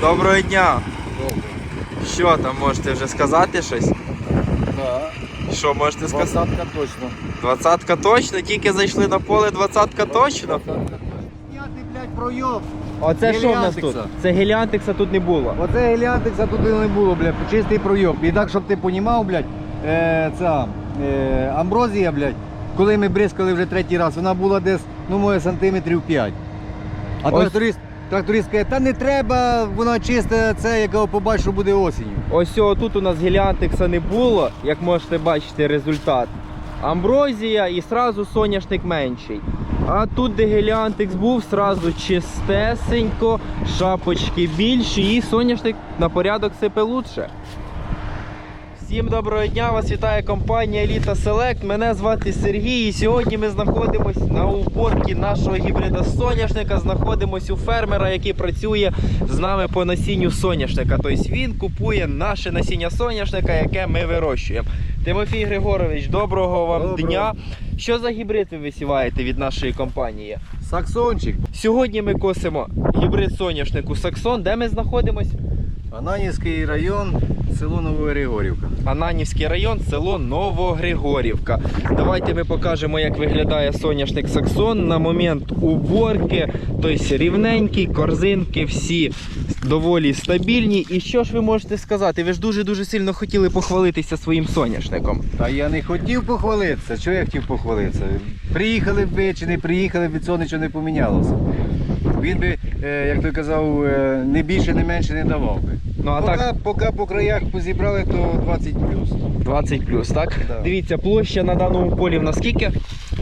Доброго дня! Добре. Що там можете вже сказати щось? Да. Що можете сказати? Двадцатка точно. Двадцятка точно? Тільки зайшли на поле, двадцятка точно? Точно. Блядь, пройоб. Оце що в нас тут? Це геліантикса тут не було. Оце геліантикса туди не було, блядь, чистий пройоб. І так, щоб ти понімав, блядь, е, ця е, амброзія, блядь, коли ми бризкали вже третій раз, вона була десь, ну, може, сантиметрів 5. А Ось- тракторист, тракторист каже, та не треба, вона чиста, це, яка побачу буде осінню. Ось тут у нас геліантикса не було, як можете бачити результат. Амброзія і сразу соняшник менший. А тут, де геліантикс був, сразу чистесенько, шапочки більші і соняшник на порядок сипе лучше. Всім доброго дня! Вас вітає компанія Еліта Селект. Мене звати Сергій. І сьогодні ми знаходимося на уборці нашого гібрида соняшника. Знаходимося у фермера, який працює з нами по насінню соняшника. Тобто він купує наше насіння соняшника, яке ми вирощуємо. Тимофій Григорович, доброго вам Доброго. дня. Що за гібрид ви висіваєте від нашої компанії? Саксончик. Сьогодні ми косимо гібрид соняшнику Саксон. Де ми знаходимося? Ананівський район, село Новогригорівка. Ананівський район, село Новогригорівка. Давайте ми покажемо, як виглядає соняшник Саксон на момент уборки. Тобто рівненький, корзинки всі доволі стабільні. І що ж ви можете сказати? Ви ж дуже-дуже сильно хотіли похвалитися своїм соняшником. Та я не хотів похвалитися. Чого я хотів похвалитися? Приїхали б ви чи не приїхали б, від цього нічого не помінялося. Він би, е, як той казав, е, не більше, не менше не давав би. Ну а поки, так поки по краях позібрали, то 20 плюс. 20 так? Да. Дивіться, площа на даному полі в нас скільки?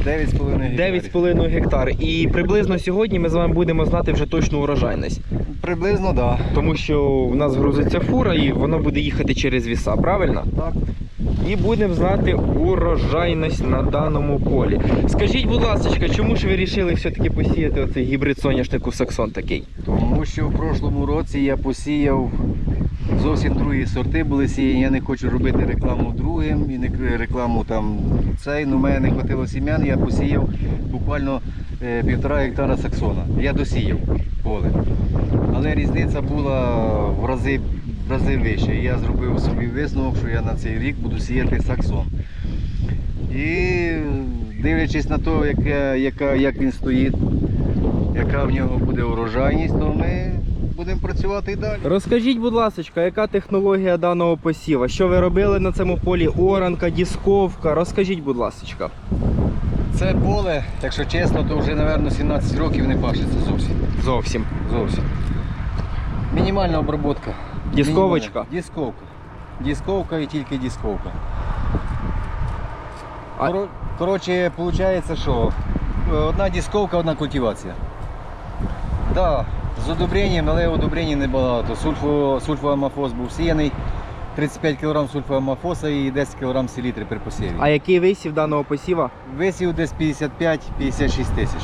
9,5 гектарів. 9,5 гектар. І приблизно сьогодні ми з вами будемо знати вже точну урожайність. Приблизно, так. Да. Тому що в нас грузиться фура і вона буде їхати через віса, правильно? Так. І будемо знати урожайність на даному полі. Скажіть, будь ласка, чому ж ви вирішили все-таки посіяти оцей гібрид соняшнику Саксон такий? Тому що в прошлому році я посіяв зовсім другі сорти були сіяні. Я не хочу робити рекламу другим і не рекламу там цей. Ну, мене не хватило сім'ян, я посіяв буквально е, півтора гектара саксона. Я досіяв поле. Але різниця була в рази, в рази вища. Я зробив собі висновок, що я на цей рік буду сіяти саксон. І дивлячись на те, яка, яка, як він стоїть, яка в нього буде урожайність, то ми будемо працювати і далі. Розкажіть, будь ласка, яка технологія даного посіва? Що ви робили на цьому полі? Оранка, дісковка? Розкажіть, будь ласка. Це поле, якщо чесно, то вже, мабуть, 17 років не пашеться зовсім. Зовсім. Зовсім. Мінімальна обробка. Дісковочка? Мінімальна. Дісковка. Дісковка і тільки дісковка. А- Коротше, виходить, що е, одна дісковка, одна культивація. Так, да, з удобренням, але удобрень небагато. Сульфо, сульфоамофос був сіяний, 35 кг сульфоамофоса і 10 кг селітри при посіві. А який висів даного посіва? Висів десь 55-56 тисяч.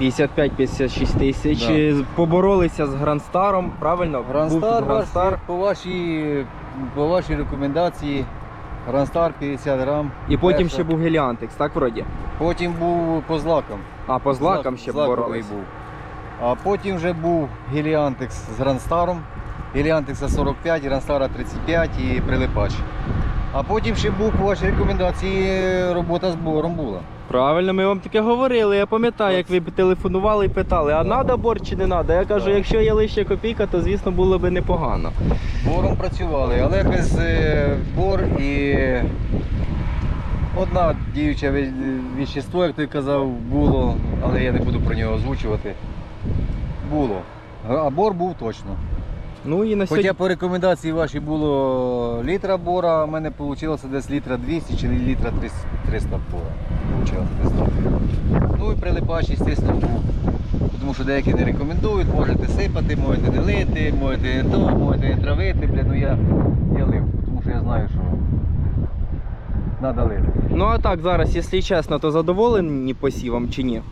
55-56 тисяч. Да. Поборолися з Грандстаром, правильно? Грандстар, Грандстар. по вашій, по вашій рекомендації, Грандстар 50 грам. І потім Перша. ще був Геліантекс, так вроді? Потім був по злакам. А по злакам ще Злаковий боролись. був. А потім вже був Геліантекс з Грандстаром. Геліантекса 45, Грандстара 35 і прилипач. А потім ще був по вашій рекомендації робота з бором була. Правильно, ми вам таке говорили. Я пам'ятаю, як ви телефонували і питали, а надо бор чи не надо? Я кажу, якщо є лише копійка, то звісно було би непогано. Бором працювали, але без е, бор і одна діюче ве- вещество, як той казав, було, але я не буду про нього озвучувати. Було. А бор був точно. Ну і на сьогодні. Хоча по рекомендації вашій було літра бора, а в мене вийшло десь літра 200 чи літра 300 300 бора. Ну і прилипач, звісно, був. Тому що деякі не рекомендують, можете сипати, можете не лити, можете не то, можете не травити, бля, ну я, я лив, тому що я знаю, що треба лити. Ну а так зараз, якщо чесно, то задоволені посівом чи ні?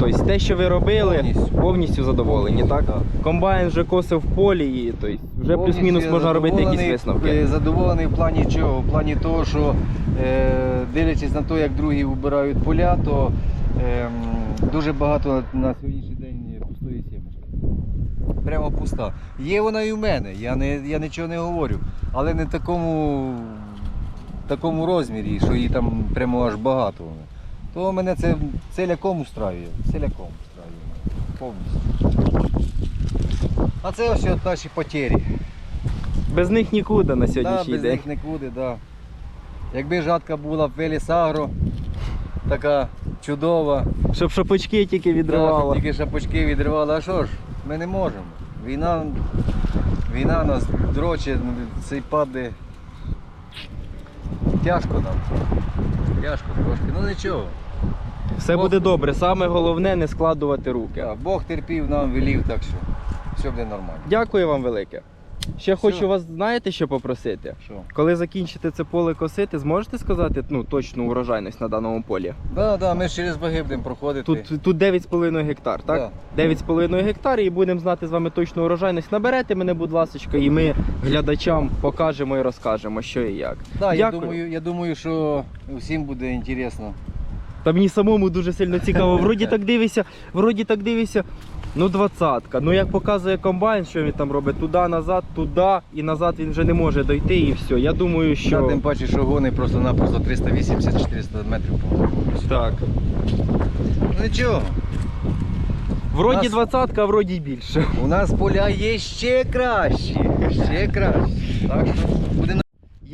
Тобто те, що ви робили, Повністю. повністю задоволені, так? Так. Комбайн вже косив в полі, і тобто вже плюс-мінус можна робити якісь висновки. е, Задоволений в плані чого? В плані того, що е, дивлячись на те, як другі вбирають поля, то ем, дуже багато на сьогоднішній день пустої сімечки. прямо пуста. Є вона і в мене, я, не, я нічого не говорю. Але не в такому, такому розмірі, що її там прямо аж багато. То мене це целяком устраює. Целяком устраює. Повністю. А це ось от наші потері. Без них нікуди на Да, без день. них нікуди, да. Якби жатка була в Велісагро, така чудова, Щоб шапочки тільки да, щоб тільки шапочки відривали, а що ж, ми не можемо. Війна, війна нас дрочить, цей паде. Тяжко нам. Тяжко трошки, ну нічого. Все буде добре. Саме головне не складувати руки. Да, Бог терпів, нам велів, так що все буде нормально. Дякую вам велике. Ще Все. хочу вас, знаєте, що попросити? Що? Коли закінчите це поле косити, зможете сказати ну, точну урожайність на даному полі? Да, да, ми ж через баги будемо проходити. Тут, тут 9,5 гектар, так? 9,5 гектар і будемо знати з вами точну урожайність. Наберете мене, будь ласка, і ми глядачам покажемо і розкажемо, що і як. Да, я думаю, я думаю, що всім буде інтересно. Та мені самому дуже сильно цікаво. Вроді так дивишся, вроді так дивишся. Ну, двадцятка. Ну як показує комбайн, що він там робить, туди, назад, туди і назад він вже не може дойти і все. Я думаю, Та, тим паче, що гони просто-напросто 380-400 метрів по Так. Ну нічого, Вроді двадцятка, а вроді більше. у нас поля є ще кращі. Ще кращі. Так що буде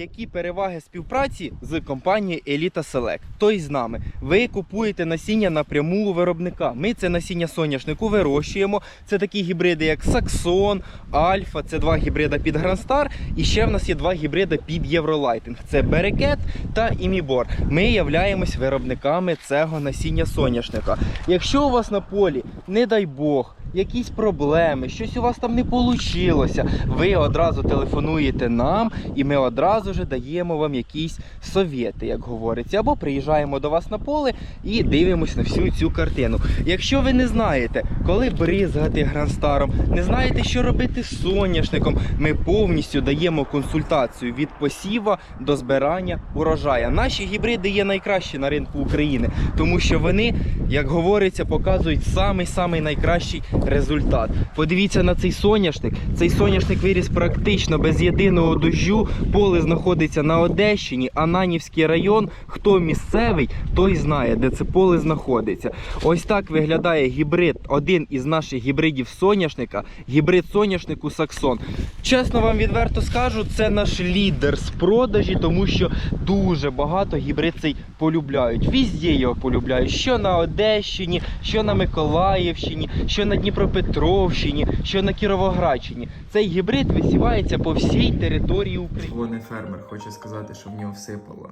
Які переваги співпраці з компанією Elita Select? Тобто з нами. Ви купуєте насіння напряму у виробника. Ми це насіння соняшнику вирощуємо. Це такі гібриди, як Саксон, Альфа, це два гібрида під Грандстар. І ще в нас є два гібриди під Євролайтинг. Це Берекет та Імібор. Ми являємось виробниками цього насіння соняшника. Якщо у вас на полі, не дай Бог, якісь проблеми, щось у вас там не вийшло, ви одразу телефонуєте нам, і ми одразу ж даємо вам якісь совєти, як говориться, або приїжджаємо до вас на поле і дивимося на всю цю картину. Якщо ви не знаєте, коли бризгати гранстаром, не знаєте, що робити з соняшником, ми повністю даємо консультацію від посіва до збирання урожая. Наші гібриди є найкращі на ринку України, тому що вони, як говориться, показують самий-самий найкращий результат. Подивіться на цей соняшник. Цей соняшник виріс практично без єдиного дощу. Поле знаходиться на Одещині, Ананівський район. Хто місцевий, той знає, де це поле знаходиться. Ось так виглядає гібрид, один із наших гібридів соняшника, гібрид соняшнику Саксон. Чесно вам відверто скажу, це наш лідер з продажі, тому що дуже багато гібрид цей полюбляють. Візде його полюбляють. Що на Одещині, що на Миколаївщині, що на Дніпропетровщині, що на Кіровоградщині. Цей гібрид висівається по всій території України. Вони фермер хоче сказати, що в нього всипало.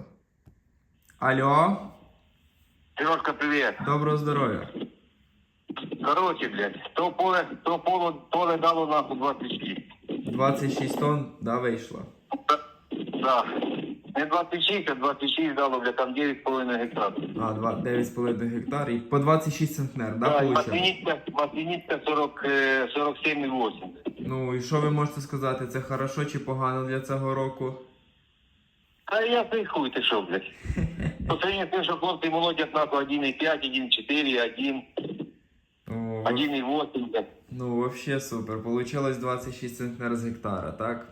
Алло, Сережка, привет. доброго здоров'я. Короче, блядь, то поле, то поле, поле дало нахуй 26. 26 тонн, да, вийшло. Да. Не 26, а 26 дало, блядь, там 9,5 гектарів. А, два- 9,5 гектар і по 26 центнер, да, Да, і получилось? масляничка, масляничка 40, е, 47,8. Ну і що ви можете сказати, це хорошо чи погано для цього року? Та я цей хуй, ти що, блядь. По сравнению з тим, що хлопці молодять нахуй 1,5, 1,4, 1, О, 1,8, блядь. ну вообще супер. Получилось 26 центнер з гектара, так?